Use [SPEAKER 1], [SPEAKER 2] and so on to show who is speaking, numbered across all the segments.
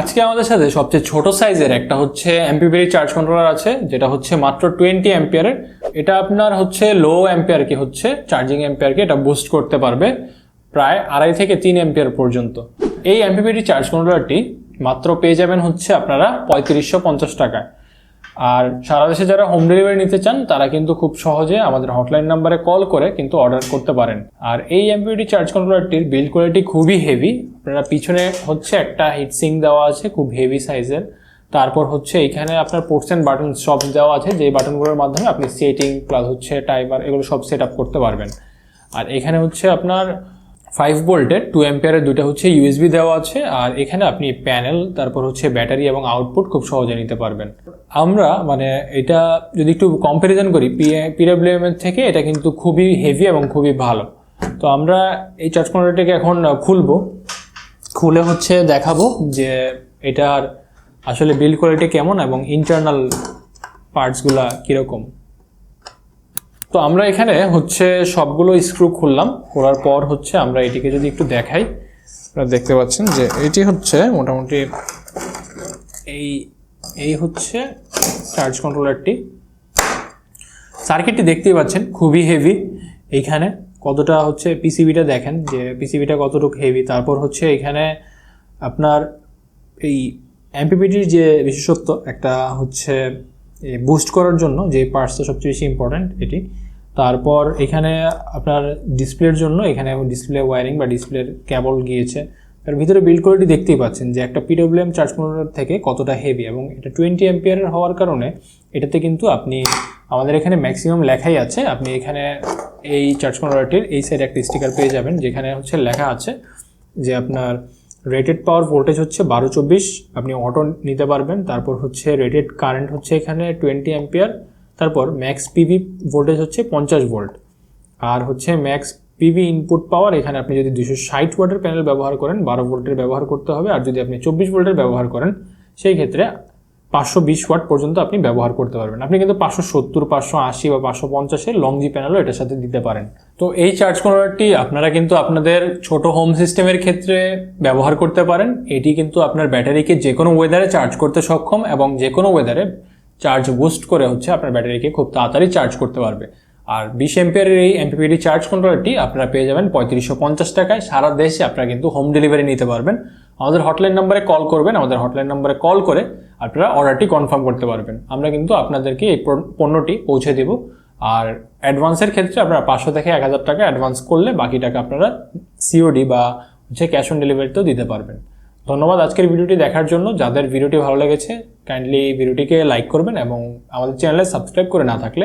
[SPEAKER 1] আজকে আমাদের সাথে সবচেয়ে ছোট সাইজের একটা হচ্ছে এমপিপিডি চার্জ কন্ট্রোলার আছে, যেটা হচ্ছে মাত্র টোয়েন্টি অ্যাম্পিয়ারের এটা আপনার হচ্ছে লো অ্যাম্পিয়ারকে হচ্ছে চার্জিং অ্যাম্পিয়ারকে এটা বুস্ট করতে পারবে প্রায় আড়াই থেকে তিন অ্যাম্পিয়ার পর্যন্ত। এই এমপিপিডি চার্জ কন্ট্রোলারটি মাত্র পেয়ে যাবেন হচ্ছে আপনারা পঁয়ত্রিশশো পঞ্চাশ টাকায়। আর সারা দেশে যারা হোম ডেলিভারি নিতে চান, তারা কিন্তু খুব সহজে আমাদের হটলাইন নাম্বারে কল করে কিন্তু অর্ডার করতে পারেন। আর এই এমপিডি চার্জ কন্ট্রোলারটির বিল্ড কোয়ালিটি খুবই হেভি আপনারা পিছনে হচ্ছে একটা হিটসিং দেওয়া আছে, খুব হেভি সাইজের তারপর হচ্ছে এখানে আপনার পোর্টস অ্যান্ড বাটন সব দেওয়া আছে যে বাটনগুলোর মাধ্যমে আপনি সেটিং প্লাস হচ্ছে টাইমার এগুলো সব সেট আপ করতে পারবেন। আর এখানে হচ্ছে আপনার ফাইভ ভোল্টের টু অ্যাম্পিয়ারের দুটো হচ্ছে ইউএসবি দেওয়া আছে, আর এখানে আপনি প্যানেল তারপর হচ্ছে ব্যাটারি এবং আউটপুট খুব সহজে নিতে পারবেন। আমরা মানে এটা যদি একটু কম্প্যারিজন করি পিডাব্লিউএম এর থেকে এটা কিন্তু খুবই হেভি এবং খুবই ভালো। তো আমরা এই চার্জ কন্ট্রোলারটাকে এখন খুলবো। খুলে হচ্ছে দেখাবো যে এটার আসলে বিল্ড কোয়ালিটি কেমন এবং ইন্টারনাল পার্টসগুলা কীরকম। তো আমরা এখানে হচ্ছে সবগুলো স্ক্রু খুললাম, খোলার পর হচ্ছে আমরা এটিকে যদি একটু দেখাই, আপনারা দেখতে পাচ্ছেন যে এটি হচ্ছে মোটামুটি এই এই হচ্ছে চার্জ কন্ট্রোলারটি সার্কিটটি দেখতেই পাচ্ছেন, খুবই হেভি এইখানে কতটা হচ্ছে পিসিবিটা দেখেন যে পিসিবিটা কতটুকু হেভি তারপর হচ্ছে এখানে আপনার এই এমপিপিটির যে বিশেষত্ব, একটা হচ্ছে বুস্ট করার জন্য যে পার্টসটা সবচেয়ে বেশি ইম্পর্ট্যান্ট এটি। তারপর এখানে আপনার ডিসপ্লের জন্য এখানে ডিসপ্লে ওয়ারিং বা ডিসপ্লের কেবল গিয়েছে। তার ভিতরে বিল্ড কোয়ালিটি দেখতেই পাচ্ছেন যে একটা পিডব্লিউএম চার্জ কন্ট্রোলার থেকে কতটা হেভি এবং এটা টোয়েন্টি এম্পিয়ারের হওয়ার কারণে এটাতে কিন্তু আপনি আমাদের এখানে ম্যাক্সিমাম লেখাই আছে। আপনি এখানে এই চার্জ কন্ট্রোলারটির এই সাইডে একটা স্টিকার পেয়ে যাবেন যেখানে হচ্ছে লেখা আছে যে আপনার রেটেড পাওয়ার ভোল্টেজ হচ্ছে বারো চব্বিশ, আপনি অটো নিতে পারবেন। তারপর হচ্ছে রেটেড কারেন্ট হচ্ছে এখানে টোয়েন্টি অ্যাম্পিয়ার তারপর ম্যাক্স পিভি ভোল্টেজ হচ্ছে পঞ্চাশ ভোল্ট আর হচ্ছে ম্যাক্স পিভি ইনপুট পাওয়ার এখানে আপনি যদি দুশো ষাট ওয়াটের প্যানেল ব্যবহার করেন, বারো ভোল্টের ব্যবহার করতে হবে। আর যদি আপনি চব্বিশ ভোল্টের ব্যবহার করেন, সেই ক্ষেত্রে পাঁচশো বিশ ওয়াট পর্যন্ত আপনি ব্যবহার করতে পারবেন। আপনি কিন্তু পাঁচশো সত্তর, পাঁচশো আশি বা পাঁচশো পঞ্চাশের লং জি প্যানেলও এটার সাথে দিতে পারেন। তো এই চার্জ কন্ট্রোলারটি আপনারা কিন্তু আপনাদের ছোট হোম সিস্টেমের ক্ষেত্রে ব্যবহার করতে পারেন। এটি কিন্তু আপনার ব্যাটারিকে যে কোনো ওয়েদারে চার্জ করতে সক্ষম এবং যে কোনো ওয়েদারে চার্জ বুস্ট করে হচ্ছে আপনার ব্যাটারিকে খুব তাড়াতাড়ি চার্জ করতে পারবে। আর বিশ এম্পিয়ারের এই এমপিপিডি চার্জ কন্ট্রোলারটি আপনারা পেয়ে যাবেন পঁয়ত্রিশশো পঞ্চাশ টাকায়। সারা দেশে আপনারা কিন্তু হোম ডেলিভারি নিতে পারবেন। আমাদের হটলাইন নাম্বারে কল করবেন, আমাদের হটলাইন নাম্বারে কল করে আপনারা অর্ডারটি কনফার্ম করতে পারবেন। আমরা কিন্তু আপনাদেরকে এই পণ্যটি পৌঁছে দেব। আর অ্যাডভান্সের ক্ষেত্রে আপনারা পাঁচশো থেকে এক হাজার টাকা অ্যাডভান্স করলে বাকি টাকা আপনারা সিওডি বা হচ্ছে ক্যাশ অন ডেলিভারিতেও দিতে পারবেন। ধন্যবাদ আজকের ভিডিওটি দেখার জন্য। যাদের ভিডিওটি ভালো লেগেছে কাইন্ডলি ভিডিওটিকে লাইক করবেন এবং আমাদের চ্যানেলে সাবস্ক্রাইব করে না থাকলে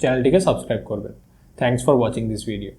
[SPEAKER 1] চ্যানেলটিকে সাবস্ক্রাইব করবেন। Thanks for watching this video